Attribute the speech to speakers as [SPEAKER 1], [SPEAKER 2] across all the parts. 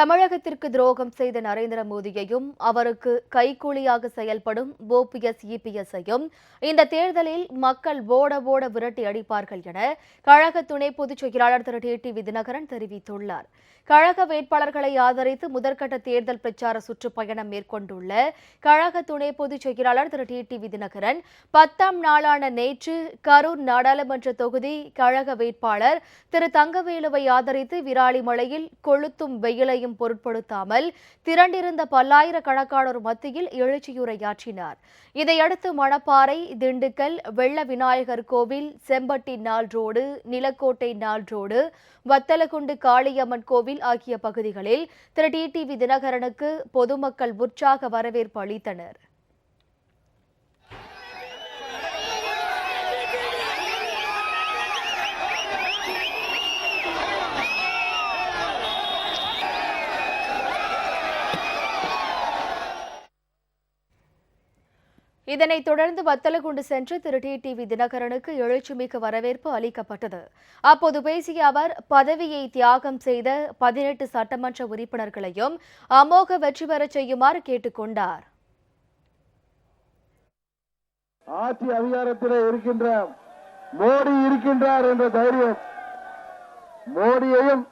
[SPEAKER 1] தமிழகத்திற்கு துரோகம் செய்த நரேந்திர மோடியையும் அவருக்கு கைக்கூலியாக செயல்படும் ஓபிஎஸ் இபிஎஸ்ஐயும் இந்த தேர்தலில் மக்கள் ஓட ஓட விரட்டி அடிப்பார்கள் என கழக துணை பொதுச் செயலாளர் திரு. டி. டி. விதிநகரன் தெரிவித்துள்ளார். கழக வேட்பாளர்களை ஆதரித்து முதற்கட்ட தேர்தல் பிரச்சார சுற்றுப்பயணம் மேற்கொண்டுள்ள கழக துணை பொதுச் செயலாளர் திரு. டி. டி. விதிநகரன் பத்தாம் நாளான நேற்று கரூர் நாடாளுமன்ற தொகுதி கழக வேட்பாளர் திரு. தங்கவேலுவை ஆதரித்து விராலிமலையில் கொளுத்தும் வெயிலையும் பொருட்படுத்தாமல் திரண்டிருந்த பல்லாயிரக்கணக்கானோர் மத்தியில் எழுச்சியுரையாற்றினார். இதையடுத்து மணப்பாறை திண்டுக்கல் வெள்ள விநாயகர் கோவில் செம்பட்டி நாள் ரோடு நிலக்கோட்டை நாள் ரோடு வத்தலகுண்டு காளியம்மன் கோவில் ஆகிய பகுதிகளில் திரு. டிடிவி தினகரனுக்கு பொதுமக்கள் உற்சாக வரவேற்பு அளித்தனர். இதனைத் தொடர்ந்து வத்தலகுண்டு சென்று திரு டிடிவி தினகரனுக்கு எழுச்சிமிக்க வரவேற்பு அளிக்கப்பட்டது. அப்போது பேசிய அவர் பதவியை தியாகம் செய்த பதினெட்டு சட்டமன்ற உறுப்பினர்களையும் அமோக வெற்றி பெறச் செய்யுமாறு கேட்டுக்கொண்டார்
[SPEAKER 2] ஆட்சி அதிகாரத்தில் இருக்கின்ற மோடி இருக்கின்றார் என்ற தைரியம். மோடியையும்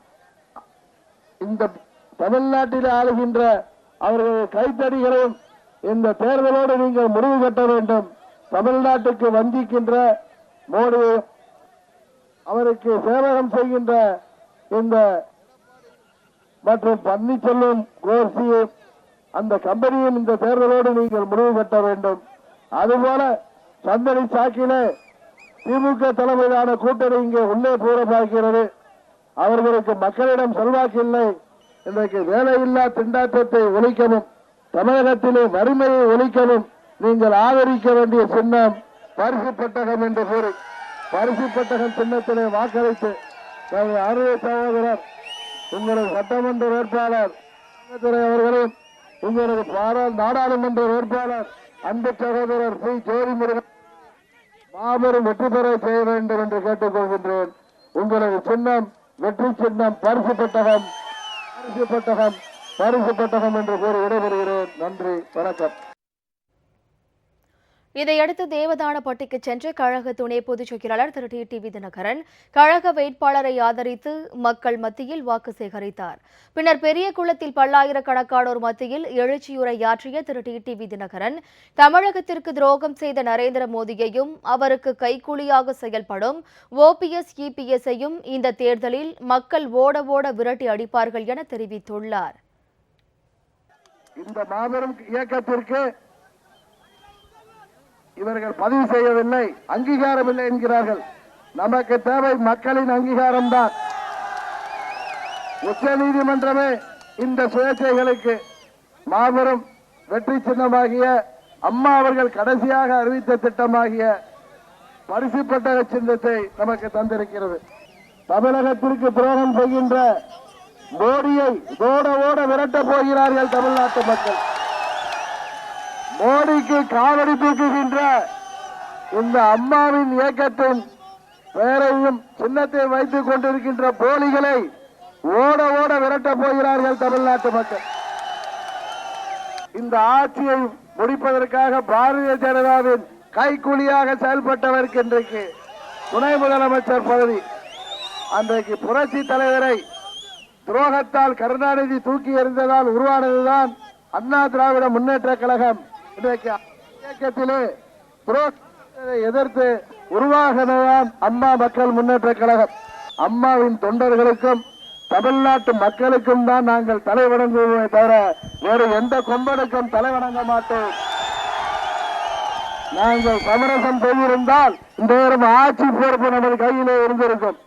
[SPEAKER 2] இந்த தமிழ்நாட்டில் ஆளுகின்ற அவர்களுடைய கைத்தடிகளையும் இந்த தேர்தலோடு நீங்கள் முடிவு கட்ட வேண்டும். தமிழ்நாட்டுக்கு வந்திக்கின்ற மோடி அவருக்கு சேவகம் செய்கின்ற இந்த மற்றும் பன்னீர்செல்வம் கோர்சியும் அந்த கம்பெனியும் இந்த தேர்தலோடு நீங்கள் முடிவு கட்ட வேண்டும். அதுபோல சந்தனி சாக்கிலே திமுக தலைமையிலான கூட்டணி இங்கே உள்ளே பூர பார்க்கிறது அவர்களுக்கு மக்களிடம் செல்வாக்கு இல்லை. இன்றைக்கு வேலையில்லா திண்டாட்டத்தை ஒழிக்கவும். தமிழகத்திலே வறுமையை ஒழிக்கவும் நீங்கள் ஆதரிக்க வேண்டிய சின்னம் பரிசு பெட்டகம் என்று கூறி பரிசு பெட்டகம் சின்னத்திலே வாக்களித்து நமது அருமை சகோதரர் உங்களது சட்டமன்ற வேட்பாளர் துறை அவர்களையும் உங்களது நாடாளுமன்ற வேட்பாளர் அன்பு சகோதரர் பி ஜோதிமுருகன் மாபெரும் வெற்றி பெற செய்ய வேண்டும் என்று கேட்டுக்கொள்கின்றேன் உங்களது சின்னம் வெற்றி சின்னம் பரிசு பெட்டகம் பரிசு பெட்டகம் பரிசு பெட்டகம் என்று கூறி விடைபெறுகிறேன். நன்றி வணக்கம்.
[SPEAKER 1] இதையடுத்து தேவதானப்பட்டிக்கு சென்ற கழக துணை பொதுச் செயலாளர் திரு. டி. டி. தினகரன் கழக வேட்பாளரை ஆதரித்து மக்கள் மத்தியில் வாக்கு சேகரித்தார். பின்னர் பெரிய குளத்தில் பல்லாயிரக்கணக்கானோர் மத்தியில் எழுச்சியுரையாற்றிய திரு. டி. டி. தினகரன் தமிழகத்திற்கு துரோகம் செய்த நரேந்திர மோடியையும் அவருக்கு கைக்கூலியாக செயல்படும் ஓபிஎஸ் இபிஎஸ்ஐயும் இந்த தேர்தலில் மக்கள் ஓட ஓட விரட்டி அடிப்பார்கள் என தெரிவித்துள்ளார்.
[SPEAKER 2] இந்த மாபெரும் இயக்கத்திற்கு இவர்கள் பதிவு செய்யவில்லை அங்கீகாரம் இல்லை என்கிறார்கள். நமக்கு தேவை மக்களின் அங்கீகாரம் தான் உச்ச நீதிமன்றமே இந்த சுயேட்சைகளுக்கு மாபெரும் வெற்றி சின்னமாகிய அம்மா அவர்கள் கடைசியாக அறிவித்த திட்டமாகிய பரிசு பட்டக சின்னத்தை நமக்கு தந்திருக்கிறது. தமிழகத்திற்கு துரோகம் செய்கின்ற மோடியை ஓட ஓட விரட்ட போகிறார்கள் தமிழ்நாட்டு மக்கள். மோடிக்கு காவடி தூக்குகின்ற இந்த அம்மாவின் இயக்கத்தின் பெயரையும் சின்னத்தை வைத்துக் கொண்டிருக்கின்ற போலிகளை ஓட ஓட விரட்ட போகிறார்கள் தமிழ்நாட்டு மக்கள். இந்த ஆட்சியை முடிப்பதற்காக பாரதிய ஜனதாவின் கைக்கூலியாக செயல்பட்டவருக்கு இன்றைக்கு துணை முதலமைச்சர் பதவி. அன்றைக்கு புரட்சி தலைவரை துரோகத்தால் கருணாநிதி தூக்கி எறிந்ததால் உருவானதுதான் அண்ணா திராவிட முன்னேற்ற கழகம். இன்றைக்கு இயக்கத்திலே துரோகத்தை எதிர்த்து உருவாகினதுதான் அம்மா மக்கள் முன்னேற்ற கழகம். அம்மாவின் தொண்டர்களுக்கும் தமிழ்நாட்டு மக்களுக்கும் தான் நாங்கள் தலைவணங்குவோமே தவிர வேறு எந்த கொம்பனுக்கும் தலைவணங்க மாட்டோம். நாங்கள் சமரசம் செய்திருந்தால் இந்த ஆட்சி பொறுப்பு நமது கையிலே இருந்திருக்கும்.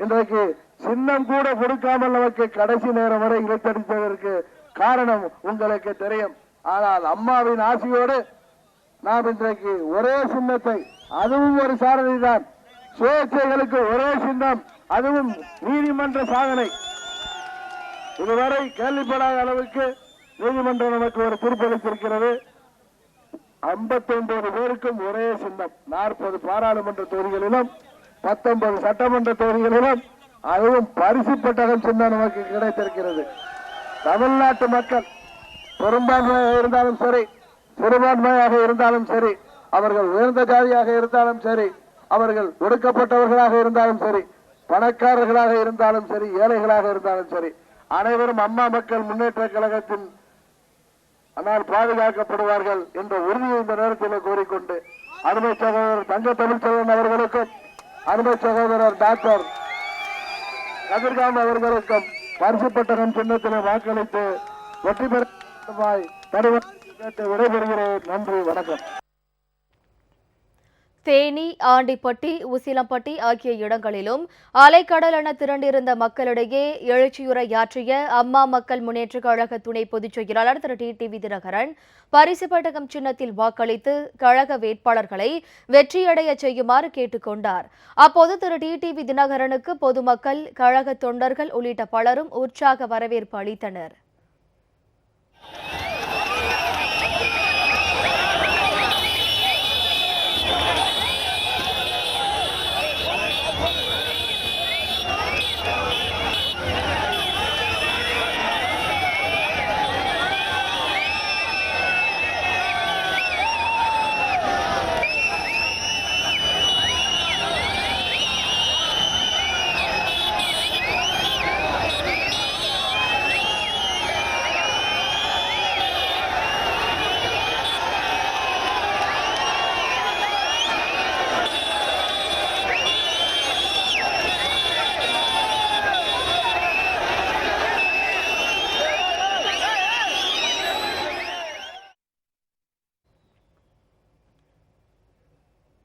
[SPEAKER 2] இன்றைக்கு சின்னம் கூட கொடுக்காமல் நமக்கு கடைசி நேரம் வரை இழுத்தடித்ததற்கு காரணம் உங்களுக்கு தெரியும். ஆனால் அம்மாவின் ஆசையோடு நாம் இன்றைக்கு ஒரே சின்னத்தை அதுவும் ஒரு சாரதி தான். சுயேட்சைகளுக்கு ஒரே சின்னம் அதுவும் நீதிமன்ற சாதனை. இதுவரை கேள்விப்படாத அளவுக்கு நீதிமன்றம் நமக்கு ஒரு தீர்ப்பளித்திருக்கிறது 59 பேருக்கும் ஒரே சின்னம். நாற்பது பாராளுமன்ற தொகுதிகளிலும் பத்தொன்பது சட்டமன்ற தொகுதிகளிலும் அதுவும் பரிசு பெட்டகம் சின்ன நமக்கு கிடைத்திருக்கிறது. தமிழ்நாட்டு மக்கள் பெரும்பான்மையாக இருந்தாலும் சரி சிறுபான்மையாக இருந்தாலும் சரி அவர்கள் உயர்ந்த ஜாதியாக இருந்தாலும் சரி அவர்கள் ஒடுக்கப்பட்டவர்களாக இருந்தாலும் சரி பணக்காரர்களாக இருந்தாலும் சரி ஏழைகளாக இருந்தாலும் சரி அனைவரும் அம்மா மக்கள் முன்னேற்ற கழகத்தின் ஆனால் பாதுகாக்கப்படுவார்கள் என்ற உறுதியை இந்த நேரத்தில் கூறிக்கொண்டு அருமை சகோதரர் தங்க தமிழ்ச்செல்வன் அவர்களுக்கும் அருமை சகோதரர் டாக்டர் கதிர்காந்த் அவர்களுக்கும் பரிசுப்பட்டகம் சின்னத்திலே வாக்களித்து வெற்றி பெற விடைபெறுகிறேன். நன்றி வணக்கம்.
[SPEAKER 1] தேனி ஆண்டிப்பட்டி உசிலம்பட்டி ஆகிய இடங்களிலும் அலைக்கடல் என திரண்டிருந்த மக்களிடையே எழுச்சியுரையாற்றிய அம்மா மக்கள் முன்னேற்றக் கழக துணை பொதுச் செயலாளர் திரு. டி. டிவி தினகரன் பரிசு பட்டகம் சின்னத்தில் வாக்களித்து கழக வேட்பாளர்களை வெற்றியடைய செய்யுமாறு கேட்டுக்கொண்டார் அப்போது திரு. டி. டிவி தினகரனுக்கு பொதுமக்கள் கழக தொண்டர்கள் உள்ளிட்ட பலரும் உற்சாக வரவேற்பு அளித்தனர்.